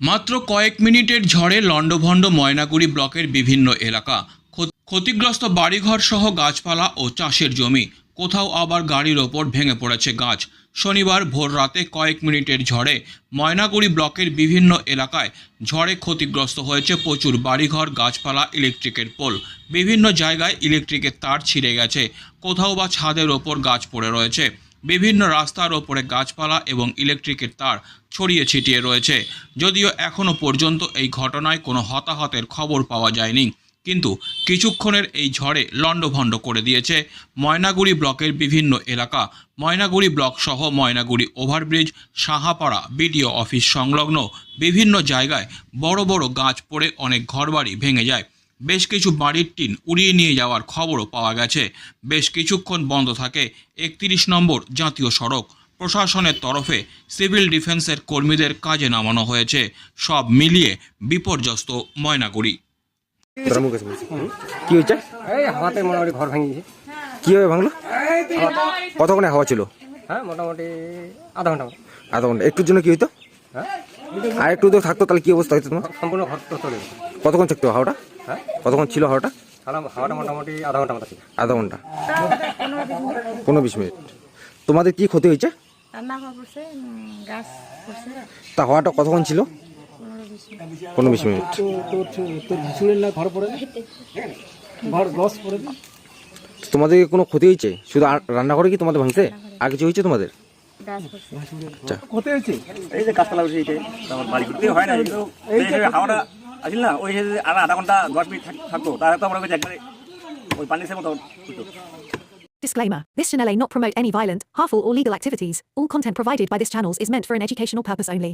মাত্র কয়েক মিনিটের ঝড়ে লণ্ডভণ্ড ময়নাগুড়ি ব্লকের বিভিন্ন এলাকা। ক্ষতিগ্রস্ত বাড়িঘর সহ গাছপালা ও চাষের জমি। কোথাও আবার গাড়ির ওপর ভেঙে পড়েছে গাছ। শনিবার ভোর রাতে কয়েক মিনিটের ঝড়ে ময়নাগুড়ি ব্লকের বিভিন্ন এলাকায় ঝড়ে ক্ষতিগ্রস্ত হয়েছে প্রচুর বাড়িঘর, গাছপালা, ইলেকট্রিকের পোল। বিভিন্ন জায়গায় ইলেকট্রিকের তার ছিঁড়ে গেছে। কোথাও বা ছাদের ওপর গাছ পড়ে রয়েছে। বিভিন্ন রাস্তার ওপরে গাছপালা এবং ইলেকট্রিকের তার ছড়িয়ে ছিটিয়ে রয়েছে। যদিও এখনও পর্যন্ত এই ঘটনায় কোনো হতাহতের খবর পাওয়া যায়নি। কিন্তু কিছুক্ষণের এই ঝড়ে লণ্ডভণ্ড করে দিয়েছে ময়নাগুড়ি ব্লকের বিভিন্ন এলাকা। ময়নাগুড়ি ব্লক সহ Maynaguri overbridge, Sahapara, BDO office সংলগ্ন বিভিন্ন জায়গায় বড় বড় গাছ পড়ে অনেক ঘরবাড়ি ভেঙে যায়। বেশ কিছু বাড়ির টিন উড়িয়ে নিয়ে যাওয়ার খবরও পাওয়া গেছে। বেশ কিছুক্ষণ বন্ধ থাকে একত্রিশ নম্বর জাতীয় সড়ক। প্রশাসনের তরফে সিভিল ডিফেন্সের কর্মীদের কাজে নামানো হয়েছে। সব মিলিয়ে বিপর্যস্ত ময়নাগুড়ি। কি হয়েছে? এই হাওয়াতে মোটামুটি ঘর ভেঙে গেছে কীভাবে ভাঙলো? কতক্ষণে হাওয়া ছিল? হ্যাঁ মোটামুটি আধা ঘণ্টা। আধা ঘণ্টা। একটুর জন্য কি হইতো? হ্যাঁ? আর একটু তো থাকতো তাহলে কি অবস্থা হইতো তোমার? সম্পূর্ণ ঘর তো চলে কতক্ষণ থাকতো হাওয়াটা? হ্যাঁ? কতক্ষণ ছিল হাওয়াটা? হাওয়াটা মোটামুটি আধা ঘণ্টা মতো ছিল। আধা ঘণ্টা। পনেরো বিশ মিনিট। তোমাদের কি ক্ষতি হয়েছে? রান্না তা হাওয়াটা কতক্ষণ ছিল? পনেরো বিশ মিনিট। পনেরো বিশ মিনিট তোমাদের কোনো ক্ষতি হয়েছে? শুধু আর- রান্নাঘরে কি তোমাদের ভাঙছে? আর কিছু হয়েছে তোমাদের? গাছ পড়ছে এই যে গাছপালা উঠে এই যে আমার বাড়ি করতে হয় না কিন্তু এই যে হাওয়াটা আসিল না ওই যে আর আধা ঘন্টা দশ মিনিট থাক- থাকতো তাহলে তো আমরা ওই যে একবারে ওই পানির মতো হতো Disclaimer This channel may not promote any violent, harmful, or legal activities. All content provided by this channel is meant for an educational purpose only.